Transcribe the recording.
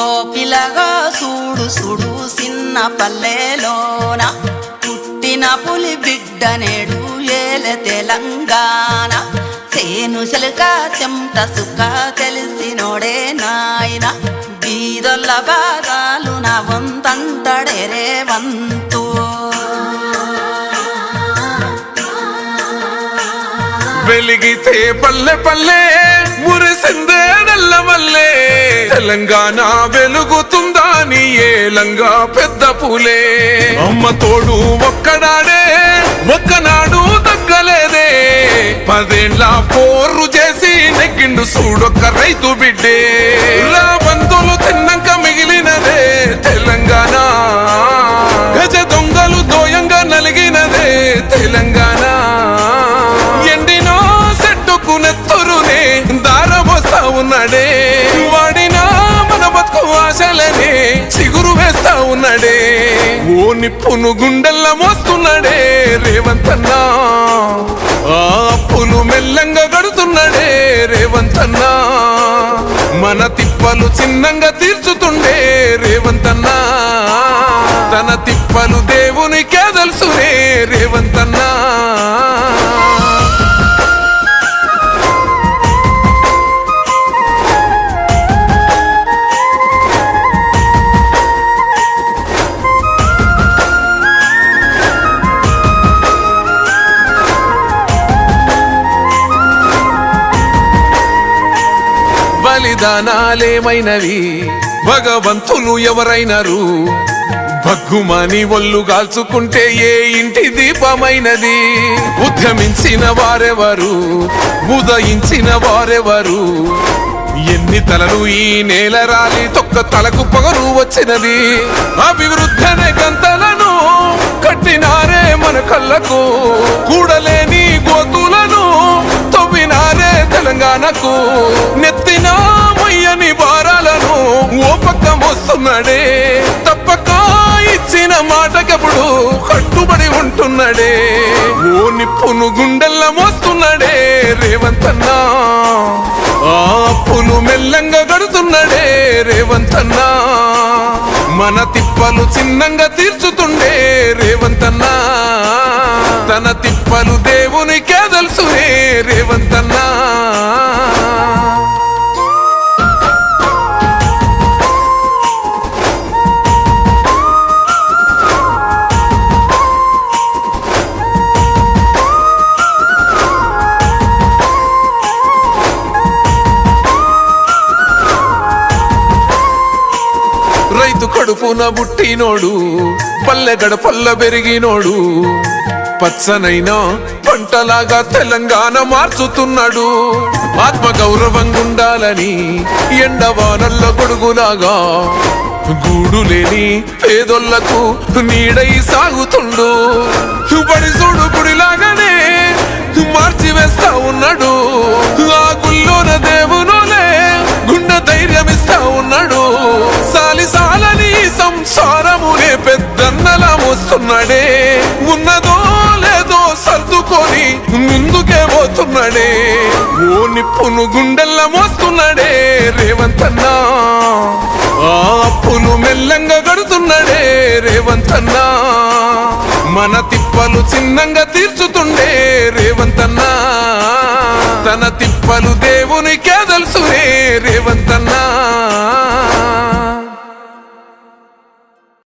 ఓ పిల్లగా చూడు చూడు చిన్న పల్లెలోన. పుట్టిన పులి బిడ్డ నేడు ఏలే తెలంగాణ. సేను శిలక చెంత సుఖ తెలిసినోడే నాయన. బీదొల్ల బాధాలు నా వంతంతడెరే వంతు వెలిగితే పల్లె పల్లె తెలంగాణ వెలుగుతుందా నీ ఏలంగా పెద్ద పూలే? అమ్మ తోడు ఒక్కడాడే ఒక్కనాడు తగ్గలేదే. పదేళ్ళ పోర్రు చేసి నెగ్గిండు చూడొక్క రైతు బిడ్డే. రా బంధువులు తిన్నాక మిగిలినదే తెలంగాణ. గజ దొంగలు దోయంగా నలిగినదే తెలంగాణ. ఎండినో సెట్టుకు నెత్తురునే దారబోస్తా ఉన్నాడే. చిగురు ఉన్నాడే. ఓ నిప్పును గుండెల్లా మోస్తున్నాడే రేవంతన్నా. ఆ అప్పులు మెల్లంగా గడుతున్నాడే రేవంతన్నా. మన తిప్పలు చిన్నంగా తీర్చుతుండే రేవంతన్నా. తన తిప్పలు దేవునికే తెలుసునే రేవంత్ బలిదానాలేమైనవి భగవంతులు ఎవరైనరు? భగ్గుమని ఒళ్ళు గాల్చుకుంటే ఏ ఇంటి దీపమైనది? ఉద్యమించిన వారెవరు? ఉదయించిన వారెవరు? ఎన్ని తలలు ఈ నేల రాలి తొక్క తలకు పొగరు వచ్చినది? అభివృద్ధనే గంతలను కట్టినారే మన కళ్ళకు. కూడలేని గోతులను తవ్వినారే తెలంగాణకు. ఉంటున్నాడే తప్పక ఇచ్చిన మాటకప్పుడు కట్టుబడి ఉంటున్నాడే? ఓ నిప్పును గుండెల్ల మోస్తున్నాడే రేవంతన్నా. ఆ అప్పులు మెల్లంగా గడుతున్నాడే రేవంతన్నా. మన తిప్పలు చిన్నంగా తీర్చుతుండే రేవంతన్నా. తన తిప్పలు దేవునికే తెలుసు కడుపున బుట్టినోడు పల్లె గడపల్ల పెరిగినోడు పచ్చనైనా పంటలాగా తెలంగాణ మార్చుతున్నాడు. ఆత్మ గౌరవంగా ఉండాలని ఎండవానల్ల గొడుగులాగా గూడు లేని పేదోళ్ళకు నీడై సాగుతుండు. బడి చూడు గుడిలాగానే మార్చి వేస్తా ఉన్నాడు. సంసారమునే పెద్దన్నలా మోస్తున్నాడే ఉన్నదో లేదో సర్దుకొని ముందుకే పోతున్నాడే. ఓ నిప్పును గుండెల్లా మోస్తున్నాడే రేవంతన్నా. ఆ అప్పును మెల్లంగా గడుతున్నాడే రేవంతన్నా. మన తిప్పలు చిన్నంగా తీర్చుతుండే రేవంతన్నా. తన తిప్పలు దేవునికే తెలుసునే రేవంతన్నా.